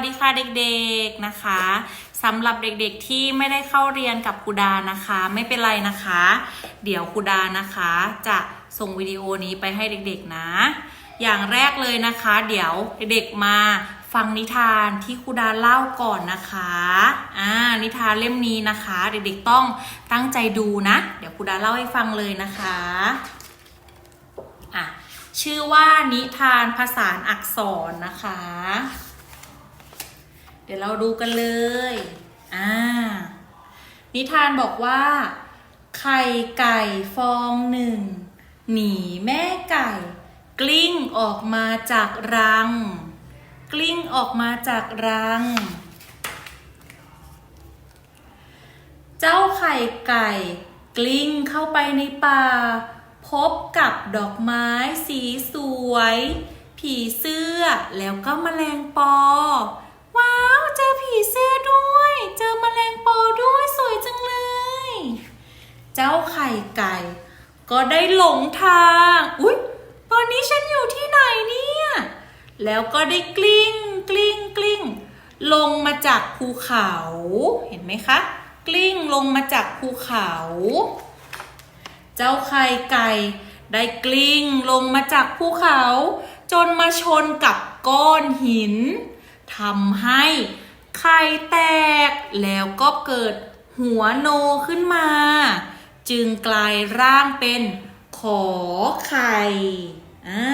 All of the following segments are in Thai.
สดีค่ะเด็กๆนะคะสำหรับเด็กๆที่ไม่ได้เข้าเรียนกับครูดานะคะ ไม่เป็นไรนะคะ เดี๋ยวครูดานะคะ จะส่งวิดีโอนี้ไปให้เด็กๆนะ อย่างแรกเลยนะคะ เดี๋ยวเด็กๆมาฟังนิทานที่ครูดาเล่าก่อนนะคะ อ่า นิทานเล่มนี้นะคะ เด็กๆต้องตั้งใจดูนะ เดี๋ยวครูดาเล่าให้ฟังเลยนะคะ อะ ชื่อว่านิทานภาษาอักษรนะคะ ดี๋ยวเราดูกันเลย อ่า นิทานบอกว่า ไข่ไก่ฟองหนึ่ง หนีแม่ไก่ กลิ้งออกมาจากรัง กลิ้งออกมาจากรัง เจ้าไข่ไก่ กลิ้งเข้าไปในป่า พบกับดอกไม้สีสวย ผีเสื้อแล้วก็แมลงปอ ว้าว เจอผีเสื้อด้วย เจอแมลงปอด้วยสวยจังเลย เจ้าไข่ไก่ ก็ได้หลงทาง อุ๊ย ตอนนี้ฉันอยู่ที่ไหนเนี่ย แล้วก็ได้กลิ้ง กลิ้ง กลิ้ง ลงมาจากภูเขา เห็นไหมคะ กลิ้งลงมาจากภูเขา เจ้าไข่ไก่ ได้กลิ้งลงมาจากภูเขา จนมาชนกับก้อนหิน ทำให้ไข่แตกแล้วก็เกิดหัวโนขึ้นมา จึงกลายร่างเป็นขอไข่อ่า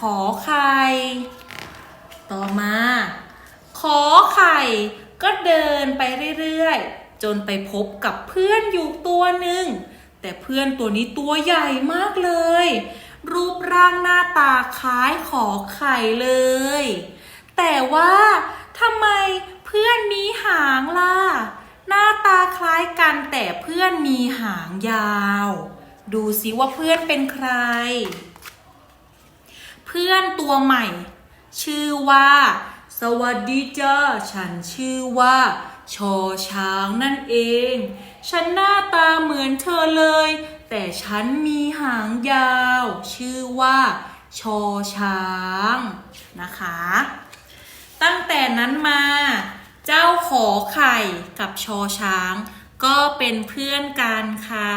ขอไข่ ต่อมา ขอไข่ก็เดินไปเรื่อยๆ จนไปพบกับเพื่อนอยู่ตัวหนึ่ง แต่เพื่อนตัวนี้ตัวใหญ่มากเลย รูปร่างหน้าตาคล้ายขอไข่เลย แต่ว่าทำไมเพื่อนมีหางล่ะ หน้าตาคล้ายกันแต่เพื่อนมีหางยาว ดูสิว่าเพื่อนเป็นใคร เพื่อนตัวใหม่ ชื่อว่า สวัสดีจ้าฉันชื่อว่าชอช้างนั่นเอง ฉันหน้าตาเหมือนเธอเลย แต่ฉันมีหางยาว ชื่อว่า ชอช้างนะคะ ตั้งแต่นั้นมา เจ้าขอไข่กับชอช้าง ก็เป็นเพื่อนกันค่ะ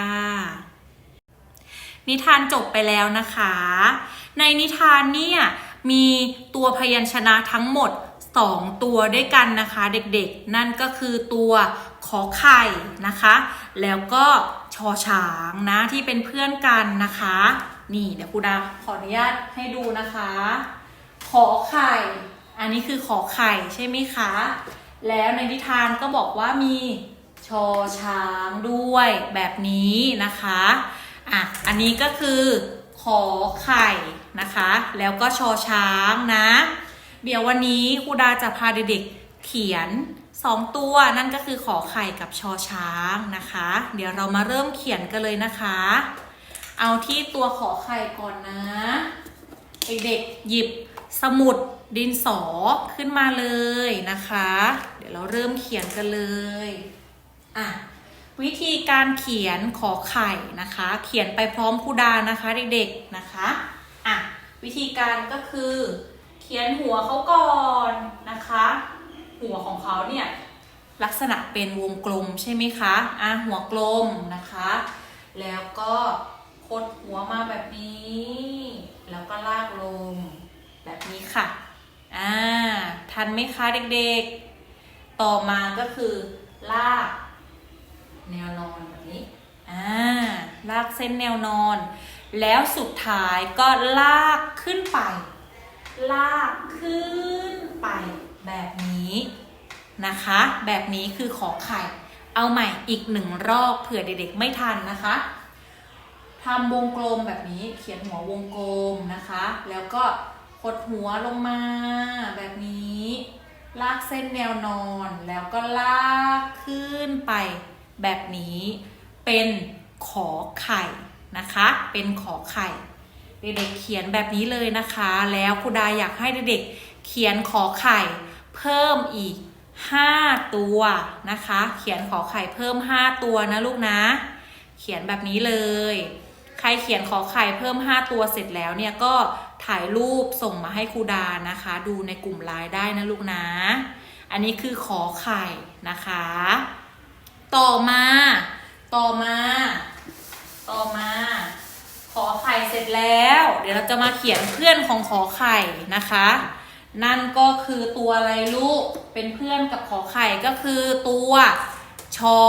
นิทานจบไปแล้วนะคะ ในนิทานเนี่ยมีตัวพยัญชนะทั้งหมด 2 ตัวด้วยกันนะคะเด็กๆ นั่นก็คือตัวขอไข่นะคะ แล้วก็ชอช้างนะที่เป็นเพื่อนกันนะคะ นี่เดี๋ยวครูดาขออนุญาตให้ดูนะคะ ขอไข่ อันนี้คือขอไข่ใช่ไหมคะ แล้วในนิทานก็บอกว่ามีชอช้างด้วยแบบนี้นะคะอะอันนี้ก็คือขอไข่นะคะ แล้วก็ชอช้างนะ เดี๋ยววันนี้ครูดาจะพาเด็กๆเขียน2ตัวนั่นก็คือขอไข่กับชอช้างนะคะ เดี๋ยวเรามาเริ่มเขียนกันเลยนะคะ เอาที่ตัวขอไข่ก่อนนะ เด็กๆหยิบ สมุดดินสอขึ้นมาเลยนะคะ เดี๋ยวเราเริ่มเขียนกันเลยอะวิธีการเขียนขอไข่นะคะ เขียนไปพร้อมครูดานะคะเด็กๆนะคะอะวิธีการก็คือ เขียนหัวเขาก่อนนะคะ หัวของเขาเนี่ยลักษณะเป็นวงกลมใช่ไหมคะอะหัวกลมนะคะ แล้วก็คดหัวมาแบบนี้ แล้วก็ลากลง แบบนี้ค่ะอ่าทันไหมคะเด็กๆ ต่อมาก็คือ ลาก แนวนอนแบบนี้อ่าลากเส้นแนวนอน แล้วสุดท้ายก็ลากขึ้นไป ลากขึ้นไปแบบนี้นะคะ แบบนี้คือขอไข่ เอาใหม่อีกหนึ่งรอบเผื่อเด็กๆไม่ทันนะคะทำวงกลมแบบนี้เขียนหัววงกลมนะคะ แล้วก็ กดหัวลงมาแบบนี้ ลากเส้นแนวนอนแล้วก็ลากขึ้นไปแบบนี้ เป็นขอไข่นะคะ เป็นขอไข่ เด็กๆเขียนแบบนี้เลยนะคะ แล้วครูดาอยากให้เด็กๆเขียนขอไข่ เพิ่มอีก 5 ตัวนะคะ เขียนขอไข่เพิ่ม 5 ตัวนะลูกนะ เขียนแบบนี้เลย ใครเขียนขอไข่เพิ่ม 5 ตัวเสร็จแล้วเนี่ยก็ ถ่ายรูปส่งมาให้ครูดานะคะ ดูในกลุ่มไลน์ได้นะลูกนะ อันนี้คือขอไข่นะคะ ต่อมา ต่อมา ต่อมา ขอไข่เสร็จแล้ว เดี๋ยวเราจะมาเขียนเพื่อนของขอไข่นะคะ นั่นก็คือตัวอะไรลูก เป็นเพื่อนกับขอไข่ก็คือตัวชอ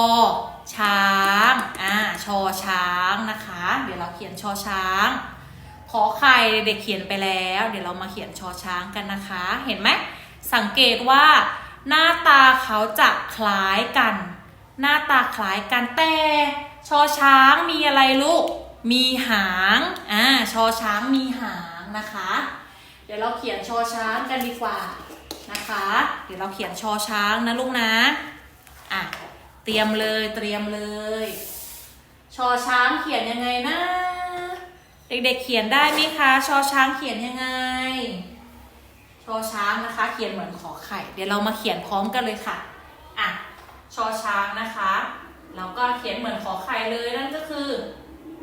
ช้าง อ่า ชอช้างนะคะ เดี๋ยวเราเขียนชอช้าง ขอไข่เด็กเขียนไปแล้ว เดี๋ยวเรามาเขียนชอช้างกันนะคะ เห็นไหมสังเกตว่า หน้าตาเขาจะคล้ายกัน หน้าตาคล้ายกันแต่ชอช้างมีอะไรลูก มีหางอ่าชอช้างมีหางนะคะ เดี๋ยวเราเขียนชอช้างกันดีกว่านะคะ เดี๋ยวเราเขียนชอช้างนะลูกนะอะเตรียมเลยเตรียมเลย ชอช้างเขียนยังไงนะ เด็กๆเขียนได้ไหมคะ ชอช้างเขียนยังไง ชอช้างนะคะ เขียนเหมือนขอไข่ เดี๋ยวเรามาเขียนพร้อมกันเลยค่ะ อะ ชอช้างนะคะเราก็เขียนเหมือนขอไข่เลยนั่นก็คือ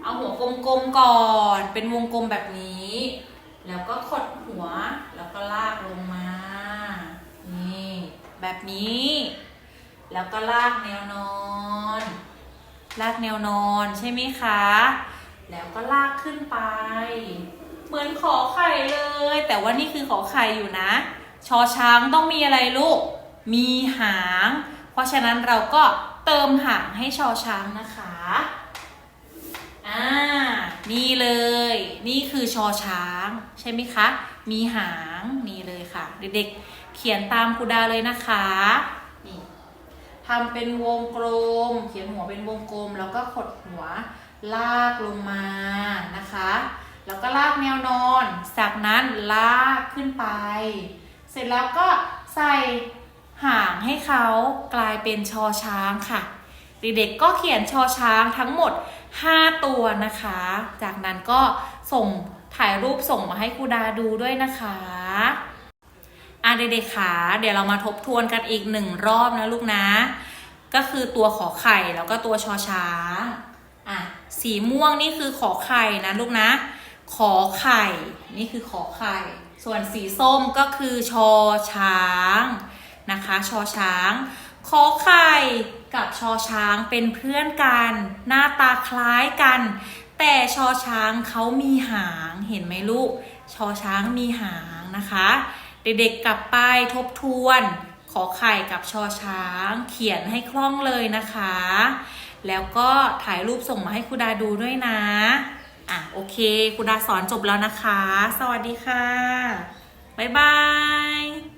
เอาหัวกลมๆก่อน เป็นวงกลมแบบนี้ แล้วก็ขดหัว แล้วก็ลากลงมา นี่ แบบนี้ แล้วก็ลากแนวนอน ลากแนวนอนใช่ไหมคะ แล้วก็ลากขึ้นไป เหมือนขอไข่เลย แต่ว่านี่คือขอไข่อยู่นะ ชอช้างต้องมีอะไรลูก มีหาง เพราะฉะนั้นเราก็เติมหางให้ชอช้างนะคะอ่านี่เลย นี่คือชอช้าง ใช่ไหมคะ มีหางนี่เลยค่ะ เด็กๆ เขียนตามครูดาเลยนะคะนี่ทำเป็นวงกลม เขียนหัวเป็นวงกลมแล้วก็ขดหัว ลากลงมานะคะ แล้วก็ลากแนวนอน จากนั้นลากขึ้นไป เสร็จแล้วก็ใส่หางให้เขากลายเป็นชอช้างค่ะ เด็กๆก็เขียนชอช้างทั้งหมด 5 ตัวนะคะ จากนั้นก็ส่งถ่ายรูปส่งมาให้ครูดาดูด้วยนะคะอะเด็กๆค่ะเดี๋ยวเรามาทบทวนกันอีกหนึ่งรอบนะลูกนะ ก็คือตัวขอไข่แล้วก็ตัวชอช้าง สีม่วงนี่คือขอไข่นะลูกนะ ขอไข่ นี่คือขอไข่ ส่วนสีส้มก็คือชอช้างนะคะ ชอช้าง ขอไข่กับชอช้างเป็นเพื่อนกัน หน้าตาคล้ายกัน แต่ชอช้างเขามีหางเห็นไหมลูก ชอช้างมีหางนะคะ เด็กๆกลับไปทบทวน ขอไข่กับชอช้าง เขียนให้คล่องเลยนะคะ แล้วก็ถ่ายรูปส่งมาให้ครูดาดูด้วยนะ อะโอเคครูดาสอนจบแล้วนะคะ สวัสดีค่ะ บ๊ายบาย